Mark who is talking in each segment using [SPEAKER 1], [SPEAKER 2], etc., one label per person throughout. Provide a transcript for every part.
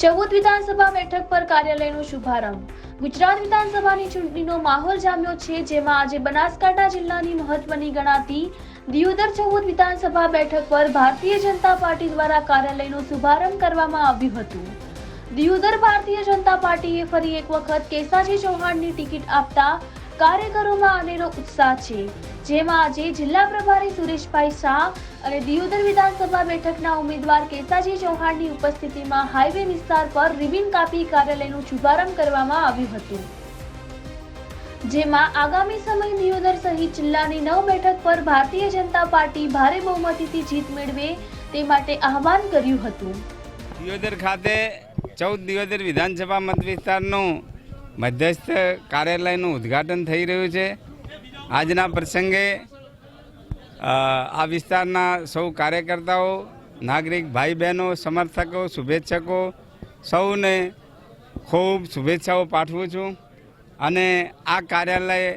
[SPEAKER 1] ચૌદ વિધાનસભા બેઠક પર કાર્યાલયનો શુભારંભ. ગુજરાત વિધાનસભાની ચૂંટણીનો માહોલ જામ્યો છે, જેમાં આજે બનાસકાંઠા જિલ્લાની મહત્વની ગણાતી દિયોદર ચૌદ વિધાનસભા બેઠક પર ભારતીય જનતા પાર્ટી દ્વારા કાર્યાલયનો શુભારંભ કરવામાં આવ્યું હતું. દિયોદર ભારતીય જનતા પાર્ટીએ ફરી એક વખત કેસાજી ચૌહાણની ટિકિટ આપતા કાર્યકરોમાં અનેરો ઉત્સાહ છે. જેમાં આજે જિલ્લા પ્રભારી સુરેશભાઈ શાહ અને દિયોદર વિધાનસભા બેઠકના ઉમેદવાર કેસાજી ચૌહાણની ઉપસ્થિતિમાં હાઈવે વિસ્તાર પર રિબિન કાપી કાર્યાલયનો શુભારંભ કરવામાં આવ્યું હતું. જેમાં આગામી સમય દિયોદર સહિત જિલ્લાની નવ બેઠક પર ભારતીય જનતા પાર્ટી ભારે બહુમતીથી જીત મેળવે તે માટે આહવાન કર્યું હતું.
[SPEAKER 2] દિયોદર ખાતે ચૌદ દિયોદર વિધાનસભા મત વિસ્તારનું મધ્યસ્થ કાર્યાલયનું ઉદ્ઘાટન થઈ રહ્યું છે. આજના પ્રસંગે આ વિસ્તારના સૌ કાર્યકર્તાઓ, નાગરિક ભાઈ બહેનો સમર્થકો, શુભેચ્છકો, સૌને ખૂબ શુભેચ્છાઓ પાઠવું છું. અને આ કાર્યાલય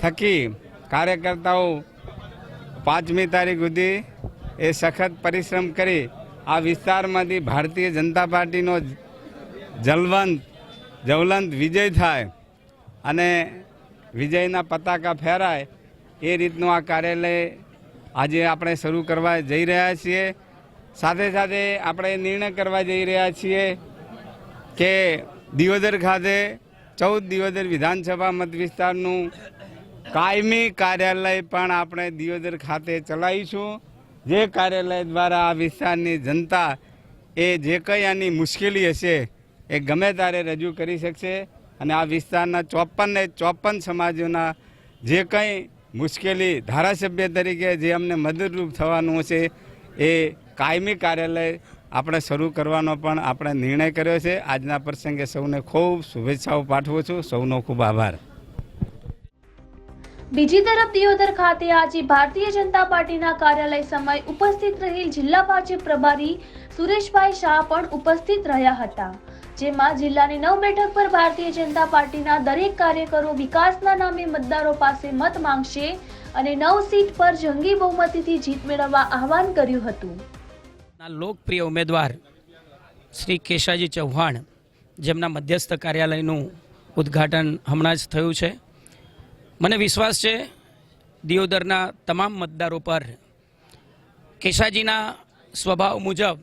[SPEAKER 2] થકી કાર્યકર્તાઓ પાંચમી તારીખ સુધી એ સખત પરિશ્રમ કરી આ વિસ્તારમાંથી ભારતીય જનતા પાર્ટીનો જલવંત જવલંત વિજય થાય અને વિજયના પતાકા ફેરાય, એ રીતનું આ કાર્યાલય આજે આપણે શરૂ કરવા જઈ રહ્યા છીએ. સાથે સાથે આપણે નિર્ણય કરવા જઈ રહ્યા છીએ કે દિયોદર ખાતે ચૌદ દિયોદર વિધાનસભા મત વિસ્તારનું કાયમી કાર્યાલય પણ આપણે દિયોદર ખાતે ચલાવીશું. જે કાર્યાલય દ્વારા આ વિસ્તારની જનતા એ જે કંઈ આની મુશ્કેલી હશે એ ગમે ત્યારે રજૂ કરી શકશે. અને આ વિસ્તારના ચોપન ને ચોપન સમાજોના જે કંઈ મુશ્કેલી ધારાસભ્ય તરીકે જે અમને મદદરૂપ થવાનું હશે, એ કાયમી કાર્યાલય આપણે શરૂ કરવાનો પણ આપણે નિર્ણય કર્યો છે. આજના પ્રસંગે સૌને ખૂબ શુભેચ્છાઓ પાઠવું છું. સૌનો ખૂબ આભાર.
[SPEAKER 1] બીજી તરફ દિયોદર ખાતે આજે ભારતીય જનતા પાર્ટીના કાર્યાલય સમય ઉપસ્થિત રહેલ જિલ્લા ભાજપ પ્રભારી સુરેશભાઈ શાહ પણ ઉપસ્થિત રહ્યા હતા. જેમાં જિલ્લાની નવ બેઠક પર ભારતીય જનતા પાર્ટીના દરેક કાર્યકરો વિકાસના નામે મતદારો પાસે મત માંગશે અને નવ સીટ પર જંગી બહુમતીથી જીત મેળવવા આહવાન કર્યું હતું.
[SPEAKER 3] લોકપ્રિય ઉમેદવાર શ્રી કેશાજી ચૌહાણ, જેમના મધ્યસ્થ કાર્યાલયનું ઉદ્ઘાટન હમણાં જ થયું છે. મને વિશ્વાસ છે, દિયોદરના તમામ મતદારો પર કેશાજીના સ્વભાવ મુજબ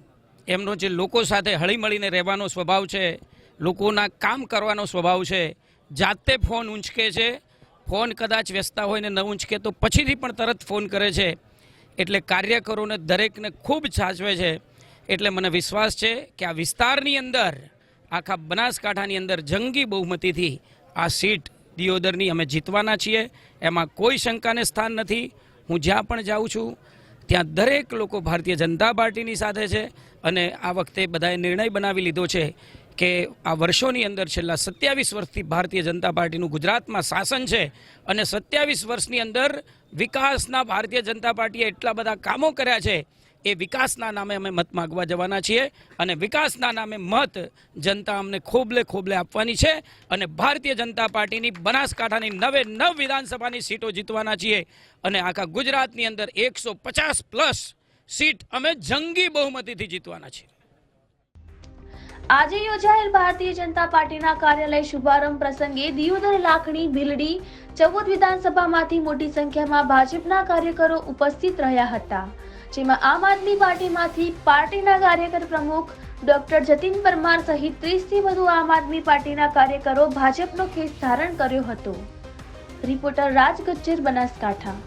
[SPEAKER 3] એમનો જે લોકો સાથે હળીમળીને રહેવાનો સ્વભાવ છે, લોકોના કામ કરવાનો સ્વભાવ છે, જાતે ફોન ઊંચકે છે, ફોન કદાચ વ્યસ્તા હોય ને ન ઊંચકે તો પછીથી પણ તરત ફોન કરે છે. એટલે કાર્યકરોને દરેકને ખૂબ સાચવે છે. એટલે મને વિશ્વાસ છે કે આ વિસ્તારની અંદર, આખા બનાસકાંઠાની અંદર જંગી બહુમતીથી આ સીટ દિયોદરની અમે જીતવાના છીએ. એમાં કોઈ શંકાને સ્થાન નથી. હું જ્યાં પણ જાઉં છું, ત્યાં દરેક લોકો ભારતીય જનતા પાર્ટીની સાથે છે. અને આ વખતે બધાએ નિર્ણય બનાવી લીધો છે કે આ વર્ષોની અંદર છેલ્લા સત્યાવીસ વર્ષથી ભારતીય જનતા પાર્ટીનું ગુજરાતમાં શાસન છે અને સત્યાવીસ વર્ષની અંદર વિકાસના ભારતીય જનતા પાર્ટીએ એટલા બધા કામો કર્યા છે, એ વિકાસના નામે અમે મત માગવા જવાના છીએ અને વિકાસના નામે મત જનતા અમને ખોબલે ખોબલે આપવાની છે અને ભારતીય જનતા પાર્ટીની બનાસકાંઠાની નવે નવ વિધાનસભાની સીટો જીતવાના છીએ અને આખા ગુજરાતની અંદર એકસો પચાસ પ્લસ સીટ અમે જંગી બહુમતીથી જીતવાના છીએ.
[SPEAKER 1] આજે યોજાયેલ ભારતીય જનતા પાર્ટીના કાર્યાલય શુભારંભ પ્રસંગે દિયોદર લાખણી, ભીલડી, ચૌદ વિધાનસભામાંથી મોટી સંખ્યામાં ભાજપના કાર્યકરો ઉપસ્થિત રહ્યા હતા, જેમાં આમ આદમી પાર્ટીમાંથી પાર્ટીના કાર્યકર પ્રમુખ ડોક્ટર જતીન પરમાર સહિત ત્રીસથી વધુ આમ આદમી પાર્ટીના કાર્યકરો ભાજપનો ખેસ ધારણ કર્યો હતો. રિપોર્ટર રાજ ગજ્જર બનાસકાંઠા.